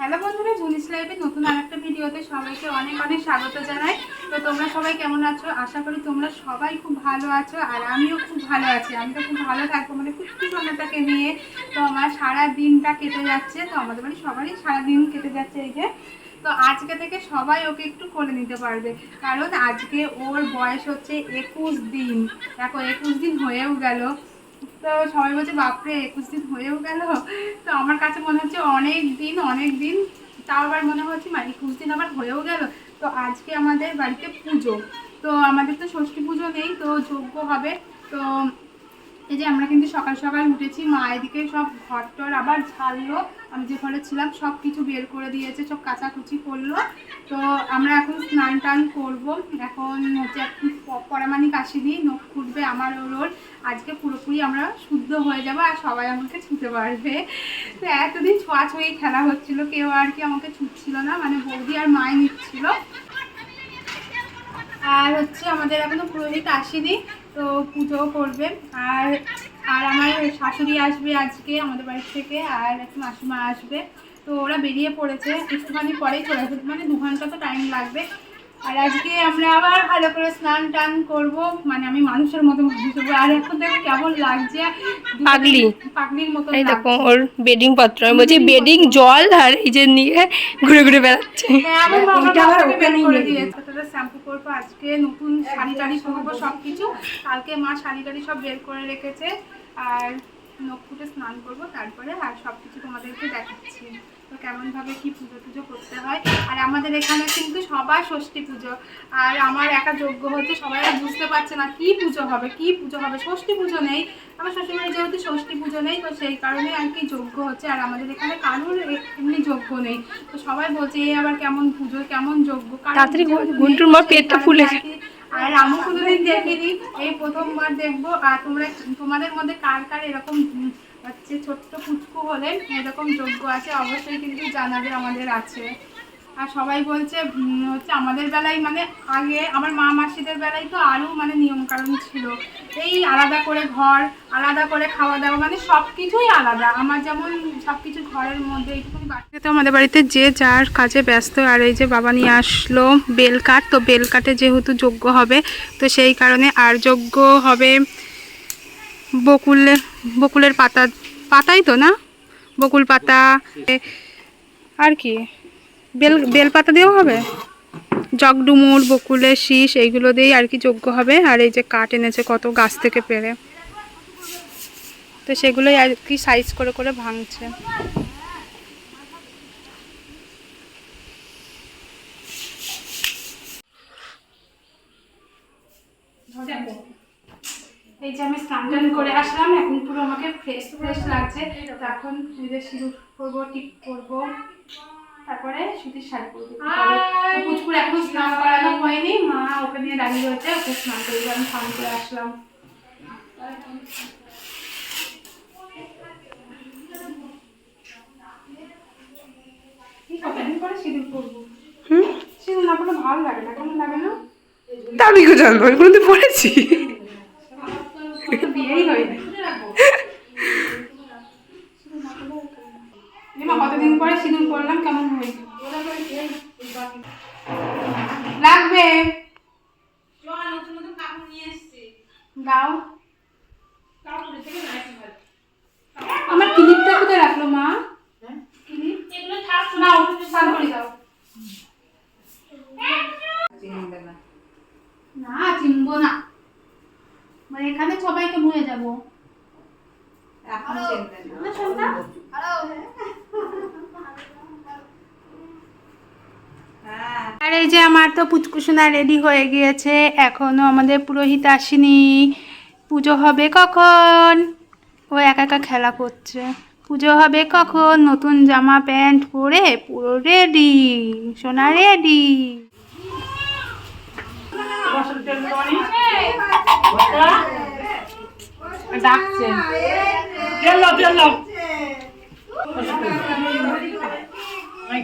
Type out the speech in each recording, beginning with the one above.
Hello বন্ধুরা, জুনিস লাইভের নতুন আরেকটা ভিডিওতে সবাইকে অনেক অনেক স্বাগত জানাই। তো তোমরা সবাই কেমন আছো? আশা করি তোমরা সবাই খুব ভালো আছো আর আমিও খুব ভালো আছি। আমি তো খুব ভালো থাকব মানে কুচকি সোনাটাকে নিয়ে। তো আমার সারা দিনটা কেটে যাচ্ছে, তো আমাদের বাড়ি সবারই সারা দিন কেটে যাচ্ছে এই যে। তো আজকে থেকে সবাই ওকে একটু করে নিতে পারবে। কারণ আজকে ওর বয়স হচ্ছে একুশ দিন। দেখো, একুশ দিন হয়েও গেল। তো সবাই বলছে, বাপরে, একুশ দিন হয়েও গেল। তো আমার কাছে মনে হচ্ছে অনেক দিন অনেক দিন। তাও আবার মনে হচ্ছে, মা, একুশ দিন আবার হয়েও গেল? তো আজকে আমাদের বাড়িতে পুজো। তো আমাদের তো ষষ্ঠী পুজো নেই, তো যজ্ঞ হবে। তো এই যে আমরা কিন্তু সকাল সকাল উঠেছি, মা এদিকে সব ঘর টর আবার ঝাড়লো। আমি যে ঘরে ছিলাম, সব কিছু বের করে দিয়েছে, সব কাচাকুচি করল। তো আমরা এখন স্নান টান করব। এখন হচ্ছে একটু প- পরামানি কাশি দিই নখ খুঁটবে আমার ওর আজকে পুরোপুরি আমরা শুদ্ধ হয়ে যাব আর সবাই আমাকে ছুতে পারবে। তো এতদিন ছোঁয়াছুঁয়ি খেলা হচ্ছিল, কেউ আর কি আমাকে ছুটছিল না মানে বৌদি আর মায় নিচ্ছিল। আর হচ্ছে আমাদের এখনও পুরোহিত আসেনি, তো পুজো করবে। আর আর আমার শাশুড়ি আসবে আজকে আমাদের বাড়ি থেকে, আর একটু মাসিমা আসবে। তো ওরা বেরিয়ে পড়েছে, একটুখানি পরেই চলে আসবে মানে দু ঘণ্টা তো টাইম লাগবে। আর আজকে আমরা আবার ভালো করে স্নান টান করব। মানে আমি মানুষের মতো হব আর এখন দেখো কেমন লাগছে। পাগলি। পাগলির মতো এই দেখো ওর বেডিং পত্র। আমি বলছি বেডিং জল আর এই যে নিয়ে ঘুরে ঘুরে বেড়াচ্ছে। হ্যাঁ, শ্যাম্পু করব। আজকে নতুন শাড়ি টাড়ি করব সব কিছু কালকে মা শাড়ি টাড়ি সব বের করে রেখেছে। আর নখ ফুটে স্নান করব তারপরে আর সব কিছু তোমাদেরকে দেখাচ্ছি। তো কেমনভাবে কি পুজো টুজো করতে হয়? আর আমাদের এখানে কিন্তু সবার ষষ্ঠী পুজো। আর আমার একা যোগ্য হচ্ছে সবাই বুঝতে পারছে না কি পুজো হবে কি পুজো হবে। ষষ্ঠী পুজো নেই। আমার শ্বশুরবাড়ি যেহেতু ষষ্ঠী পুজো নেই তো সেই কারণে আর কি যোগ্য হচ্ছে। আর আমাদের এখানে কারোর এমনি যোগ্য নেই। তো সবাই বলছে এই আবার কেমন পুজো কেমন যোগ্য? তাড়াতাড়ি সেই পেটটা কারণে ফুলেছে। আর আমি কোনোদিন দেখিনি, এই প্রথমবার দেখব। আর তোমরা, তোমাদের মধ্যে কার কার এরকম হচ্ছে ছোট্ট পুচকু হলেন, এরকম যোগ্য আছে, অবশ্যই কিন্তু জানাবে আমাদের আছে। আর সবাই বলছে হচ্ছে আমাদের বেলায় মানে আগে, আমার মা মাসিদের বেলায় তো আরও মানে নিয়মকানুন ছিল। এই আলাদা করে ঘর, আলাদা করে খাওয়া দাওয়া মানে সব কিছুই আলাদা। আমার যেমন সব কিছু ঘরের মধ্যে, এইটুকুনি বাড়িতে তো আমাদের বাড়িতে যে যার কাজে ব্যস্ত, আর এই যে বাবা নিয়ে আসলো বেল কাঠ তো বেল কাঠে যেহেতু যোগ্য হবে, তো সেই কারণে আর যোগ্য হবে বকুলের বকুলের পাতা, পাতাই তো না? বকুল পাতা, আর কি? বেল বেল পাতা দিয়েও হবে? জগডুমুর বকুলের শীষ এইগুলো দিয়েই আর কি যোগ্য হবে। আর এই যে কাঠ এনেছে, কত গাছ থেকে পেরে। তো সেগুলোই আর কি সাইজ করে করে ভাঙছে। এই যে আমি স্নান করে আসলাম, এখন পুরো আমাকে ফ্রেশ ফ্রেশ লাগছে। তো এখন সিঁদুর করব টিপ করব। তারপরে সুতির শাড়ি পরবো। তো পুচকুর এখনও স্নান করানো হয়নি। মা ওকে নিয়ে দাঁড়িয়ে রয়েছে ওকে স্নান করে আমি স্নান করে আসলাম। কি কতদিন পরে সিঁদুর করব হুম? সিঁদুর না করলে ভালো লাগে না কেমন লাগে না? তা আমি জানব আমি কোনোদিন পড়েছি। বিয়েই হয়নি। আমার ক্লিপটা কোথায় রাখল মা? না চিনবো না। মানে এখানে সবাইকে ভুলে যাব। না, শোন না। আর এই যে আমার তো পুচকুসোনা রেডি হয়ে গিয়েছে এখনও আমাদের পুরোহিত আসেনি। পুজো হবে কখন? ও একা একা খেলা করছে। পুজো হবে কখন? নতুন জামা প্যান্ট পরে পুরো রেডি সোনা রেডি ডাকছে।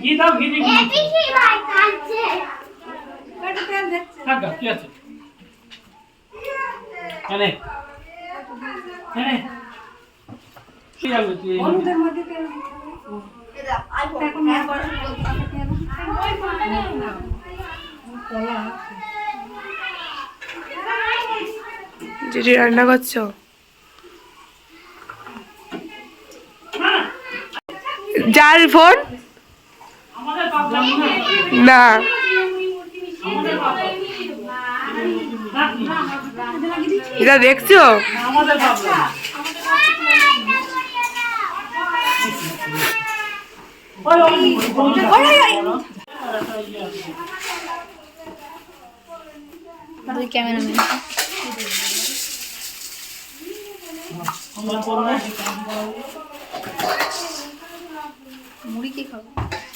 ঘি দাও ঘি দিই থাক কি আছে? এনে এনে। কি তুই? রান্না করছ? যার ফোন আমাদের পাবলাম না না আমাদের পাবলাম এটা দেখছ আমাদের পাবলাম ওই ওই ওই দুই ক্যামেরাম্যান আমরা করব। মুড়ি কি খাব?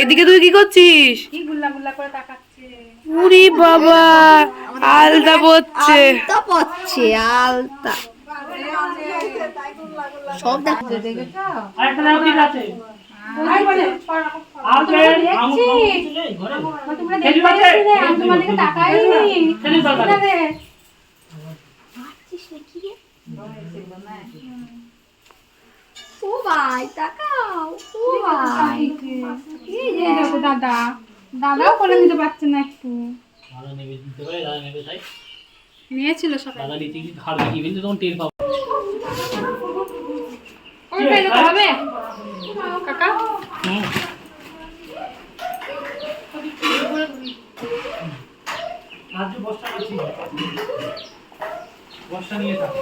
এদিকে তুই কি করছিস? উরি বাবা আলদা পড়ছে। আলতা পচ্ছে আলতা। সব দেখো দেখেছ? আরেকটা নাও ঠিক আছে। আর ও ভাই তাকাও ও ভাই এই যে দেখো দাদা দাদাও করে নিতে পারছে না একটু দাদা নেবে দিতে পারে দাদা নেবে তাই? নিয়েছিল সকালে দাদা নিতে গিয়ে ঘাড় দেখিয়ে কিন্তু তখন টের পাবো ওই তো হবে কাকা হুম আজ বস্তা করছি বস্তা নিয়ে থাক।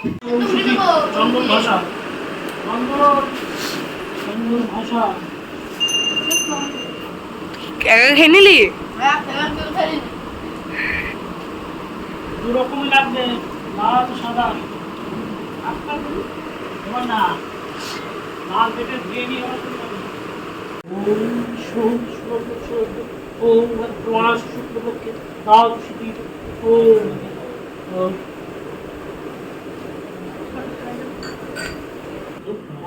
চন্দন ভাষা। চন্দন ভাষা একা খেয়ে নিলি দু রকমই লাগবে লাল সাদা। না। লাল পেটে ধুয়ে নিয়ে তোমার শুক্লপক্ষে তাও শুধু ওম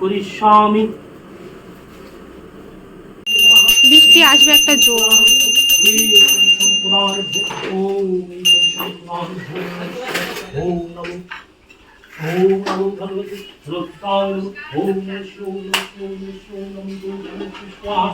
করিষ্যামি বৃষ্টি আসবে একটা জোর ভগবতী